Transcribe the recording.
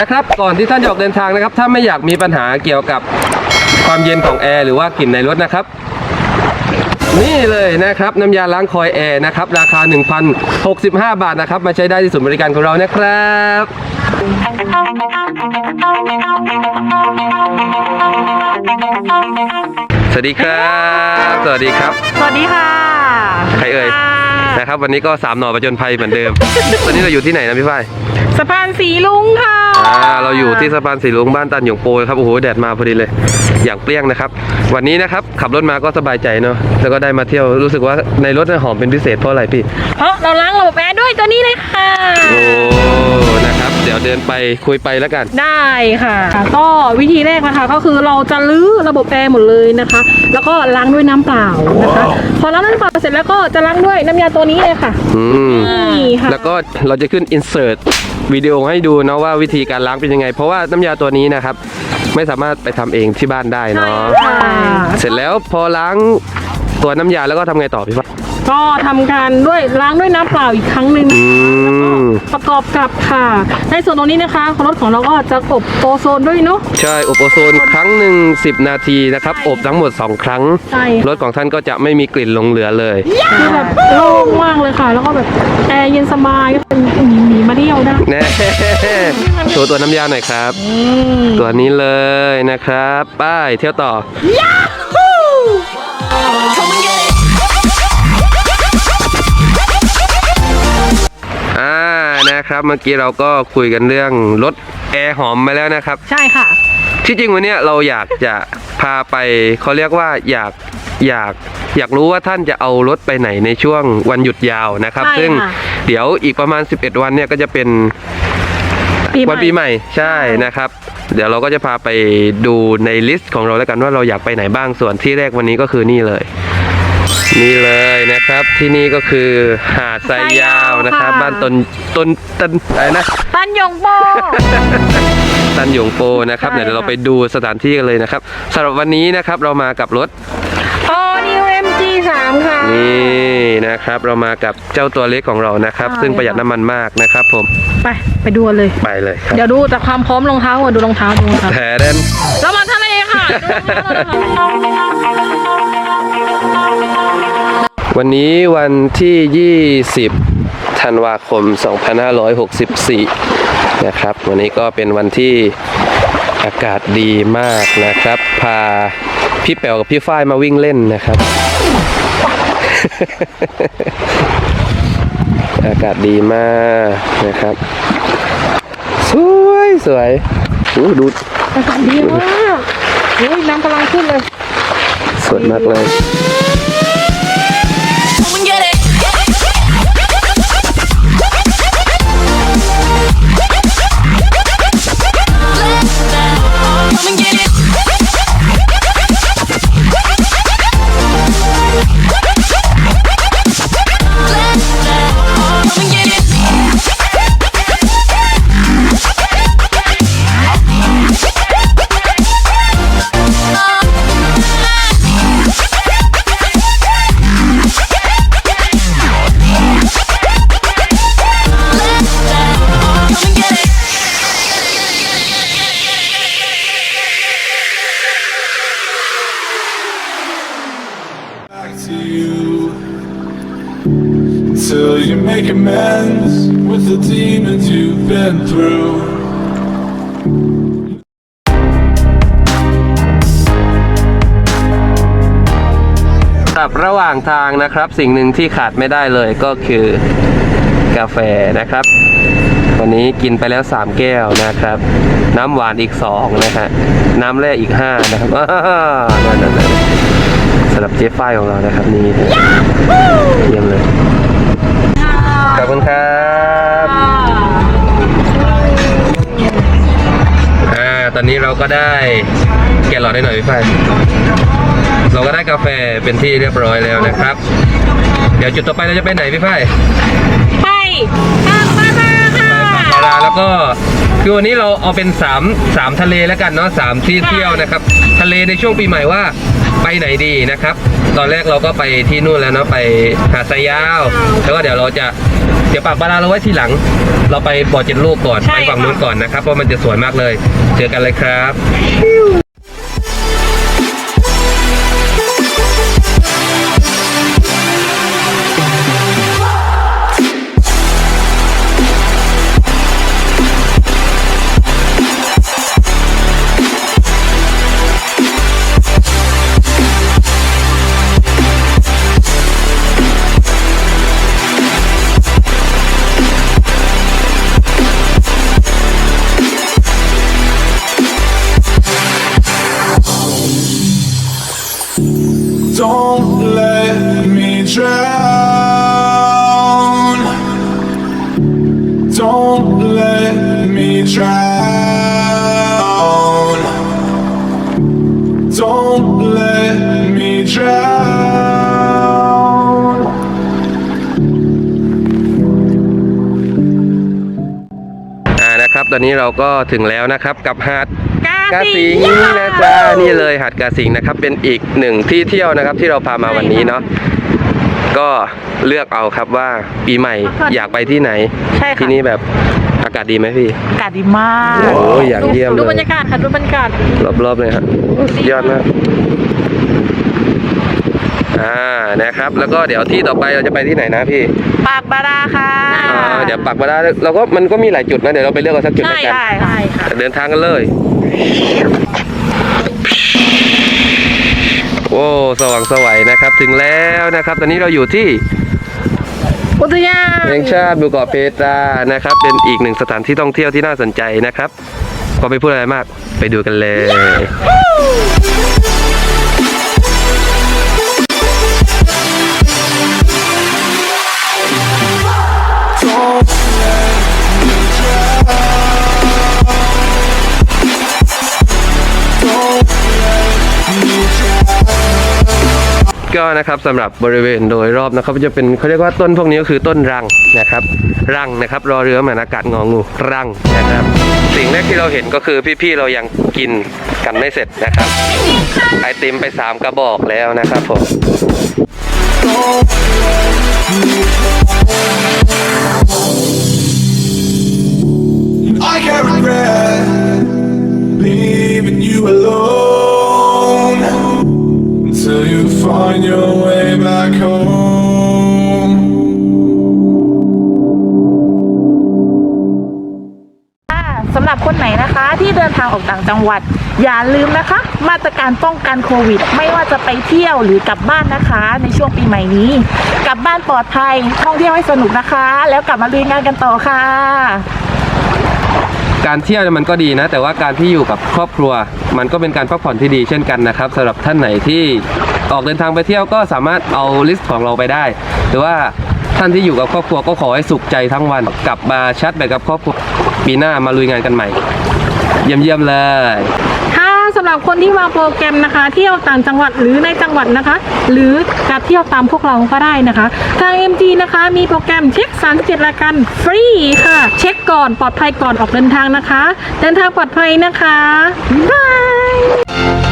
นะครับ ก่อนที่ท่านจะออกเดินทางนะครับ ถ้าไม่อยากมีปัญหาเกี่ยวกับความเย็นของแอร์หรือว่ากลิ่นในรถนะครับ นี่เลยนะครับน้ำยาล้างคอยแอร์นะครับ ราคา 1,065 บาทนะครับ มาใช้ได้ที่ศูนย์บริการของเรานะครับสวัสดีครับ สวัสดีครับ สวัสดีค่ะ ใครเอ่ยค่ะนะครับ วันนี้ก็สามหน่อประจนภัยเหมือนเดิม ตอนนี้เราอยู่ที่ไหนนะพี่ฝ้าย สะพานสีลุงค่ะ อ่าเราอยู่ที่สะพานสีลุงบ้านตันหยงโปยครับโอ้โหแดดมาพอดีเลย อย่างเปรี้ยงนะครับ วันนี้นะครับขับรถมาก็สบายใจเนาะแล้วก็ได้มาเที่ยวรู้สึกว่าในรถเนี่ยหอมเป็นพิเศษเพราะอะไรพี่ เพราะเราล้างระบบแอร์ด้วยตัวนี้เลยค่ะ โอ้ นะครับ เดี๋ยวเดินไปคุยไปแล้วกัน ได้ค่ะ ก็วิธีแรกนะคะก็คือเราจะลื้อระบบแอร์หมดเลยนะคะ แล้วก็ล้างด้วยน้ำเปล่านะคะ พอล้างน้ำเปล่าเสร็จแล้วก็จะล้างด้วยน้ำยาตัวนี้เลยค่ะอืม นี่ค่ะแล้วก็เราจะขึ้น insert วิดีโอให้ดูนะว่าวิธีการล้างเป็นยังไง เพราะว่าน้ำยาตัวนี้นะครับ ไม่สามารถไปทำเองที่บ้านได้เนาะค่ะเสร็จแล้วพอล้างตัวน้ำยาแล้วก็ทำไงต่อพี่ฟ้า ก็ทำการด้วยล้างด้วยน้ำเปล่าอีกครั้งหนึ่งอืมประกอบกับค่ะ ในส่วนตรงนี้นะคะรถของเราก็จะอบโอโซนด้วยเนาะ ใช่อบโอโซนครั้งหนึ่ง10 นาทีนะครับ ใช่อบทั้งหมด 2 ครั้ง ใช่ รถของท่านก็จะไม่มีกลิ่นหลงเหลือเลย คือแบบโล่งมากเลยค่ะ แล้วก็แบบแอร์เย็นสบายก็เป็นหมีหมีมาเที่ยวได้แน่โชว์ตัวน้ำยาหน่อยครับอืมตัวนี้เลยนะครับป้ายเที่ยวต่ออ่ นะครับ เมื่อกี้เราก็คุยกันเรื่องรถแอร์หอมมาแล้วนะครับ ใช่ค่ะ ที่จริงวันเนี้ยเราอยากจะพาไปเขาเรียกว่าอยากอยากอยากรู้ว่าท่านจะเอารถไปไหนในช่วงวันหยุดยาวนะครับ ใช่ค่ะ ซึ่งเดี๋ยวอีกประมาณ 11 วันเนี่ยก็จะเป็นปีใหม่วันปีใหม่ใช่นะครับ เดี๋ยวเราก็จะพาไปดูในลิสต์ของเราแล้วกันว่าเราอยากไปไหนบ้างส่วนที่แรกวันนี้ก็คือนี่เลย นี่เลยนะครับที่นี่ก็คือหาดทรายยาวนะครับ บ้านตนตนตนอะไรนะตันยงโป ตันหยงโปนะครับใช่ เดี๋ยวเราค่ะไปดูสถานที่กันเลยนะครับสำหรับวันนี้นะครับเรามากับรถออนิว MG 3ค่ะ นี่นะครับเรามากับเจ้าตัวเล็กของเรานะครับ ใช่ ซึ่งประหยัดน้ำมันมากนะครับ ผมไป ไปดูกันเลย ไปเลยครับเดี๋ยวดูจากความพร้อมรองเท้าก่อนดูรองเท้าดูรองเท้าแผเดน เรามาทะเลค่ะดูรองเท้าเรานะคะ วันนี้วันที่ 20 ธันวาคม 2564 นะครับ วันนี้ก็เป็นวันที่อากาศดีมากนะครับ พาพี่แป๋วกับพี่ฝ้ายมาวิ่งเล่นนะครับ อากาศดีมากนะครับ สวยสวยอู้ดูอากาศดีมากโอ้ยน้ำกำลังขึ้นเลย สวยมากเลย to you till you make amends with the demons you've been through. ครับระหว่างทางนะครับสิ่งหนึ่งที่ขาดไม่ได้เลยก็คือกาแฟนะครับ วันนี้กินไปแล้ว 3 แก้วนะครับ น้ำหวานอีก 2 นะฮะน้ำแร่อีก 5 นะครับนั่น สำหรับเจ๊ฝ้ายของเรานะครับนี่เยี่ยมเลยขอบคุณครับอ่าตอนนี้เราก็ได้แกะหลอดได้หน่อยพี่ฝ้ายเราก็ได้กาแฟเป็นที่เรียบร้อยแล้วนะครับ เดี๋ยวจุดต่อไปเราจะไปไหนพี่ฝ้ายไปปากปลาค่ะปาราแล้วก็คือวันนี้เราเอาเป็น3 3ทะเลแล้วกันเนาะสามที่เที่ยวนะครับ ทะเลในช่วงปีใหม่ว่า ไปไปไหนดีนะครับ ตอนแรกเราก็ไปที่นู่นแล้วเนาะไปหาดสายาว แล้วก็เดี๋ยวเราจะเดี๋ยวปากบาราเราไว้ทีหลัง เราไปบ่อเจ็ดลูกก่อน ใช่ไปฝั่งค่ะ นู้นก่อนนะครับเพราะมันจะสวยมากเลย เจอกันเลยครับ let me drown. Don't let me drown. Don't let me drown. อ่านะครับ ตอนนี้เราก็ถึงแล้วนะครับกับหาด กากาสิสิงห์นะจ๊ะนี่เลยหาดกาสิงห์นะครับ เป็นอีกหนึ่งที่เที่ยวนะครับ ที่เราพามาวันนี้เนาะก็เลือกเอาครับว่าปีใหม่อยากไปที่ไหน ใช่ค่ะ ที่นี่แบบอากาศดีไหมพี่ อากาศดีมาก โอ้ยอย่างเยี่ยมดูเลบรยรยากาศค่ะดูบรรยากาศรอบๆเลยครับสุดยอดมาก อ่านะครับแล้วก็เดี๋ยวที่ต่อไปเราจะไปที่ไหนนะพี่ปากบาราค่ะอ่าเดี๋ยวปักมาได้เราก็มันก็มีหลายจุดนะเดี๋ยวเราไปเลือกเอาสักจุดใช่แล้วกัน ได้ใช่ค่ะ เดินทางกันเลย โอ้สว่างสวัยนะครับ ถึงแล้วนะครับ ตอนนี้เราอยู่ที่อุทยานแห่งชาติหมู่เกาะเพตรานะครับ เป็นอีกหนึ่งสถานที่ท่องเที่ยวที่น่าสนใจนะครับ ก็ไม่พูดอะไรมาก ไปดูกันเลย ก็นะครับสำหรับบริเวณโดยรอบนะครับจะเป็นเขาเรียกว่าต้นพวกนี้ก็คือต้นรังนะครับ รังนะครับรอเรือหมานอากาศงองูรังนะครับ สิ่งแรกที่เราเห็นก็คือพี่ๆเรายังกินกันไม่เสร็จนะครับไอติมไปสามกระบอกแล้วนะครับผม หรับคนไหนนะคะ ที่เดินทางออกต่างจังหวัด อย่าลืมนะคะ มาตรการป้องกันโควิด ไม่ว่าจะไปเที่ยวหรือกลับบ้านนะคะ ในช่วงปีใหม่นี้ กลับบ้านปลอดภัยท่องเที่ยวให้สนุกนะคะ แล้วกลับมาลุยงานกันต่อค่ะ การเที่ยวเนี่ยมันก็ดีนะ แต่ว่าการที่อยู่กับครอบครัว มันก็เป็นการพักผ่อนที่ดีเช่นกันนะครับสำหรับท่านไหนที่ออกเดินทางไปเที่ยวก็สามารถเอาลิสต์ของเราไปได้ หรือว่า ท่านที่อยู่กับครอบครัวก็ขอให้สุขใจทั้งวันกลับมาชัดไปกับครอบครัวปีหน้ามาลุยงานกันใหม่ เยี่ยมๆเลยถ้าสำหรับคนที่วางโปรแกรมนะคะ เที่ยวต่างจังหวัดหรือในจังหวัดนะคะ หรือจะเที่ยวตามพวกเราก็ได้นะคะ ทาง MG นะคะมีโปรแกรมเช็ค37รายการฟรีค่ะ เช็คก่อนปลอดภัยก่อนออกเดินทางนะคะ เดินทางปลอดภัยนะคะบาย